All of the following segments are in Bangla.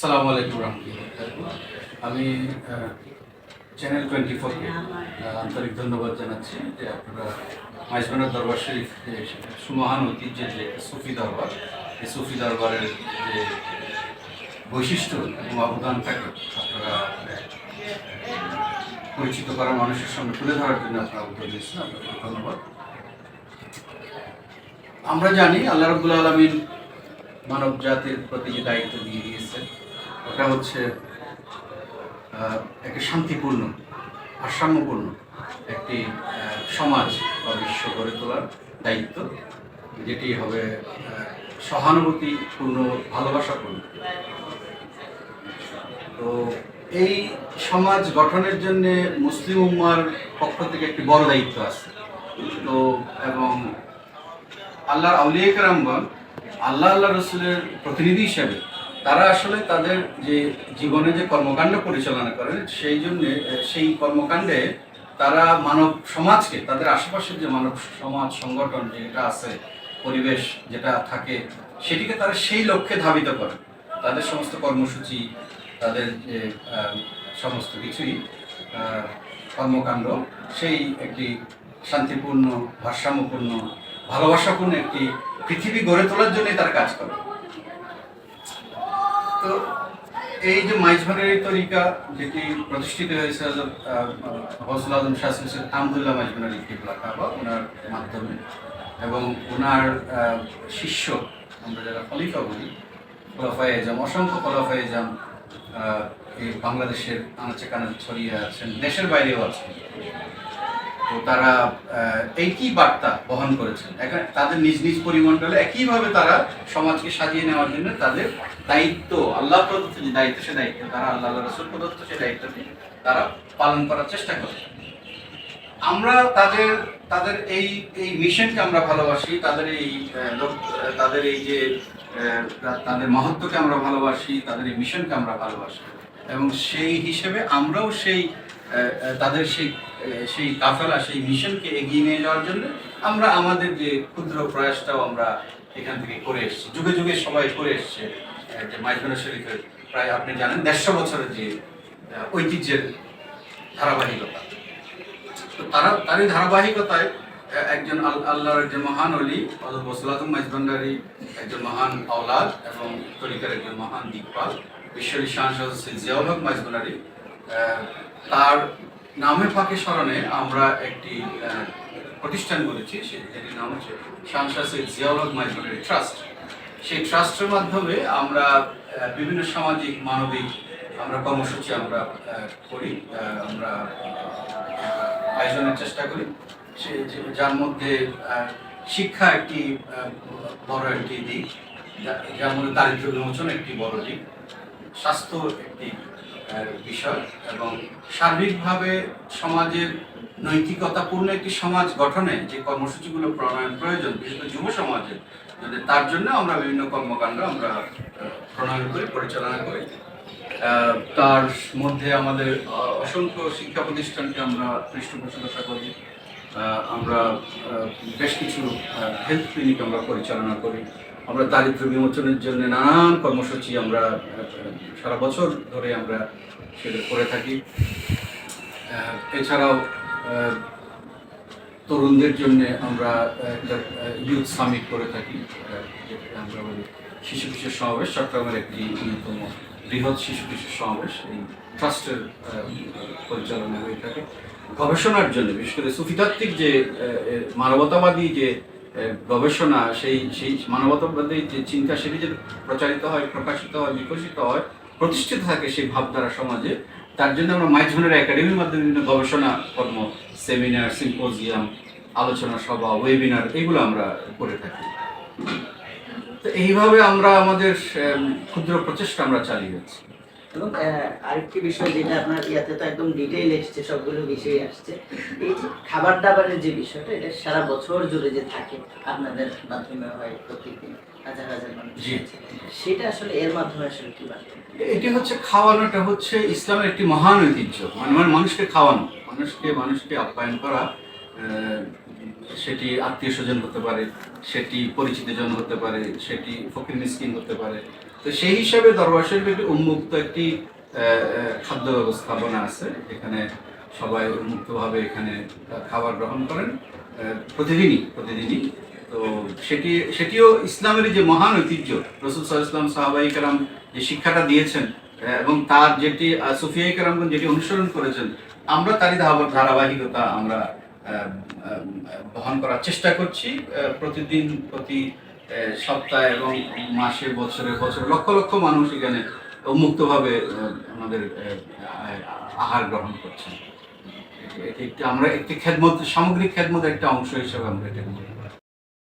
সালাম আলাইকুম রহমতুল্লাহ। আমি চ্যানেল টোয়েন্টি ফোরকে আন্তরিক ধন্যবাদ জানাচ্ছি যে আপনারা মাইজবানের দরবার শরীফ সুমহান ঐতিহ্যের যে সুফি দরবার, এই সুফি দরবারের যে বৈশিষ্ট্য এবং অবদানটাকে আপনারা পরিচিত করা মানুষের সঙ্গে তুলে ধরার জন্য আপনারা উদ্যোগ দিয়েছেন আপনাদের ধন্যবাদ। আমরা জানি আল্লাহ রবুল আলমিন মানব জাতির প্রতি যে দায়িত্ব দিয়ে দিয়েছেন ওটা হচ্ছে একটি শান্তিপূর্ণ, ভারসাম্যপূর্ণ একটি সমাজ বা বিশ্ব গড়ে তোলার দায়িত্ব, যেটি হবে সহানুভূতিপূর্ণ, ভালোবাসাপূর্ণ। তো এই সমাজ গঠনের জন্য মুসলিম উম্মার পক্ষ থেকে একটি বড় দায়িত্ব আছে। তো এবং আল্লাহর আউলিয়া কেরামগণ আল্লাহ আল্লাহ রসুলের প্রতিনিধি হিসেবে তারা আসলে তাদের যে জীবনে যে কর্মকাণ্ড পরিচালনা করেন, সেই জন্য সেই কর্মকাণ্ডে তারা মানব সমাজকে, তাদের আশেপাশের যে মানব সমাজ সংগঠন যেটা আছে, পরিবেশ যেটা থাকে, সেটিকে তারা সেই লক্ষ্যে ধাবিত করে। তাদের সমস্ত কর্মসূচি, তাদের যে সমস্ত কিছুই কর্মকাণ্ড, সেই একটি শান্তিপূর্ণ, ভারসাম্যপূর্ণ, ভালোবাসাপূর্ণ একটি পৃথিবী গড়ে তোলার জন্যই তারা কাজ করে তো এই যে মাইজভানের এই তরিকা যেটি প্রতিষ্ঠিত হয়েছে হজল আজম শাসন আহমদুল্লাহ মাইজভানের কিবলা কাবা ওনার মাধ্যমে। এবং ওনার শিষ্য, আমরা যারা খলিফা বলি খোলাফায় এজাম, অসংখ্য খোলাফায় এজাম এই বাংলাদেশের আনাচে কানাচে ছড়িয়ে আছেন, দেশের বাইরেও আছেন। তো তারা একই বার্তা বহন করেছেন। তাদের নিজ নিজ পরিমণ্ডলে একইভাবে তারা সমাজকে সাজিয়ে নেওয়ার জন্য তাদের দায়িত্ব আল্লাহ প্রদত্ত যে দায়িত্ব, সে দায়িত্ব। তারা আল্লাহ রসুল প্রদত্ত সে দায়িত্বটি তারা পালন করার চেষ্টা করছে আমরা তাদের তাদের এই এই মিশনকে আমরা ভালোবাসি, তাদের এই তাদের এই যে তাদের মহত্বকে আমরা ভালোবাসি, তাদের এই মিশনকে আমরা ভালোবাসি। এবং সেই হিসেবে আমরাও সেই তাদের সেই সেই কাফেলা, সেই মিশনকে এগিয়ে নিয়ে যাওয়ার জন্য আমরা আমাদের যে ক্ষুদ্র প্রয়াসটাও আমরা এখান থেকে করে এসেছি। যুগে যুগে সবাই করে এসছে। যে মাইজবানা শরীফের প্রায় আপনি জানেন দেড়শো বছরের যে ঐতিহ্যের ধারাবাহিকতা। তো তারা তারই ধারাবাহিকতায় একজন আল- আল্লাহর একজন মহান অলি হযরত বসুল আজম একজন মহান আওলাদ এবং তরিকার একজন মহান দিকপাল বিশ্বরী শাহ জিয়াউল হক মাইজভান্ডারি আহ, তার নামে ফাঁকে স্মরণে আমরা একটি প্রতিষ্ঠান করেছি সে- যেটির নাম হচ্ছে সৈয়দ জিয়াউল হক মাইজভান্ডারি ট্রাস্ট। সেই ট্রাস্টের মাধ্যমে আমরা বিভিন্ন সামাজিক, মানবিক আমরা কর্মসূচি আমরা করি আমরা আয়োজনের চেষ্টা করি। যার মধ্যে শিক্ষা একটি বড় একটি দিক যার মধ্যে দারিদ্র বিমোচন একটি বড় দিক, স্বাস্থ্য একটি বিষয় এবং সার্বিকভাবে সমাজের নৈতিকতাপূর্ণ একটি সমাজ গঠনে যে কর্মসূচিগুলো প্রণয়ন প্রয়োজন বিশেষ করে যুব সমাজের তার জন্য আমরা বিভিন্ন কর্মকাণ্ড আমরা প্রণয়ন করি, পরিচালনা করি। তার মধ্যে আমাদের অসংখ্য শিক্ষা প্রতিষ্ঠানকে আমরা পৃষ্ঠপোষকতা করি। আমরা বেশ কিছু হেলথ ক্লিনিক আমরা পরিচালনা করি। আমরা দারিদ্র বিমোচনের জন্য নানান কর্মসূচি আমরা সারা বছর ধরে আমরা সেটা করে থাকি। এছাড়াও তরুণদের জন্য আমরা ইউথ সামিট করে থাকি আমরা বলি শিশু কিশোর সমাবেশ। চট্টগ্রামের একটি অন্যতম বৃহৎ শিশু কিশোর সমাবেশ। এই ট্রাস্টের পরিচালনা হয়ে থাকে। গবেষণার জন্য, বিশেষ করে সুফিতাত্ত্বিক যে মানবতাবাদী যে গবেষণা, সেই সেই মানবতাবাদী যে চিন্তা, সেটি যে প্রচারিত হয়, প্রকাশিত হয়, বিকশিত হয়, প্রতিষ্ঠিত থাকে সেই ভাবধারা সমাজে তার জন্য আমরা মাইজনের একাডেমির মাধ্যমে বিভিন্ন গবেষণা, কর্ম, সেমিনার, সিম্পোজিয়াম, আলোচনা সভা ওয়েবিনার এগুলো আমরা করে থাকি। তো এইভাবে আমরা আমাদের ক্ষুদ্র প্রচেষ্টা আমরা চালিয়ে যাচ্ছি। এবং আরেকটি বিষয় যেটা আপনার ইয়াতে তো একদম ডিটেইল এসছে সবগুলো বিষয় আসছে। এই যে খাবার দাবারের যে বিষয়টা এটা সারা বছর জুড়ে যে থাকে আপনাদের মাধ্যমে হয় প্রতিদিন হাজার হাজার মানুষ সেটা আসলে এর মাধ্যমে আসলে কি এটি হচ্ছে খাওয়ানোটা হচ্ছে ইসলামের একটি মহান ঐতিহ্য। মানে মানে মানুষকে খাওয়ানো মানুষকে মানুষকে আপ্যায়ন করা আহ, সেটি আত্মীয় স্বজন হতে পারে সেটি পরিচিত জন হতে পারে সেটি ফকির মিসকিন হতে পারে তো সেই হিসাবে দরবার শরীফে একটি উন্মুক্ত একটি খাদ্য ব্যবস্থাপনা আছে। এখানে সবাই উন্মুক্তভাবে এখানে খাবার গ্রহণ করেন প্রতিদিনই প্রতিদিনই। তো সেটি, সেটিও ইসলামের যে মহান ঐতিহ্য, রসুল সাল ইসলাম সাহাবাই কালাম যে শিক্ষাটা দিয়েছেন এবং তার যেটি সুফিয়াই কালামগণ যেটি অনুসরণ করেছেন, আমরা তারই ধারাবাহিকতা আমরা বহন করার চেষ্টা করছি প্রতিদিন প্রতি সপ্তাহে এবং মাসে বছরে বছরে লক্ষ লক্ষ মানুষ এখানে উন্মুক্তভাবে আহ, আমাদের আহ, আহ, আহার গ্রহণ করছেন একটি আমরা একটি খেদমত সামগ্রিক খেদমতের একটা অংশ হিসেবে আমরা এটা।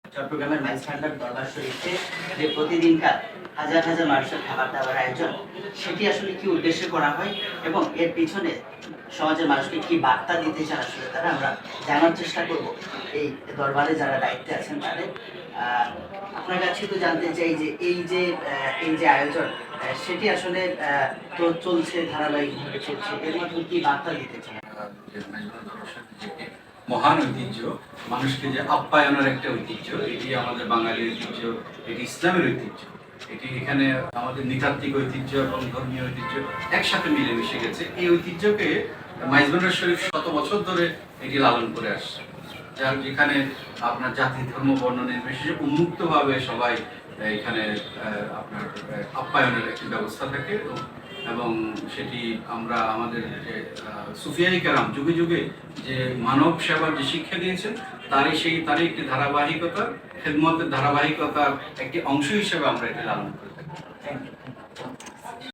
চট্টগ্রামের মাইজ ভান্ডার দরবার শরীফে যে প্রতিদিনকার হাজার হাজার মানুষের খাবার দাবার আয়োজন, সেটি আসলে কি উদ্দেশ্যে করা হয় এবং এর পিছনে সমাজের মানুষকে কি বার্তা দিতে চান আসলে তারা আমরা জানার চেষ্টা করব। এই দরবারে যারা দায়িত্বে আছেন তাদের আপনার কাছে তো জানতে চাই যে এই যে এই যে আয়োজন সেটি আসলে তো চলছে, ধারাবাহিকভাবে চলছে, এর মাধ্যমে কি বার্তা দিতে চান? মহান ঐতিহ্য, মানুষকে যে আপ্যায়নের একটা ঐতিহ্য, এটি আমাদের বাঙালি ঐতিহ্য, এটি ইসলামের ঐতিহ্য। এটি এখানে আমাদের নৃতাত্ত্বিক ঐতিহ্য এবং ধর্মীয় ঐতিহ্য একসাথে মিলে মিশে গেছে। এই ঐতিহ্যকে মাইজবান্ডার শরীফ শত বছর ধরে এটি লালন করে আসছে। যার যেখানে আপনার জাতি, ধর্ম, বর্ণ নির্বিশেষে উন্মুক্তভাবে সবাই এখানে আপনার আপ্যায়নের একটি ব্যবস্থা থাকে এবং- এবং সেটি আমরা আমাদের যে সুফিয়াই কারাম যুগে যুগে যে মানব সেবার যে শিক্ষা দিয়েছেন, তারই সেই, তারই একটি ধারাবাহিকতা, খেদমতের ধারাবাহিকতার একটি অংশ হিসেবে আমরা এটি লালন করে থাকি।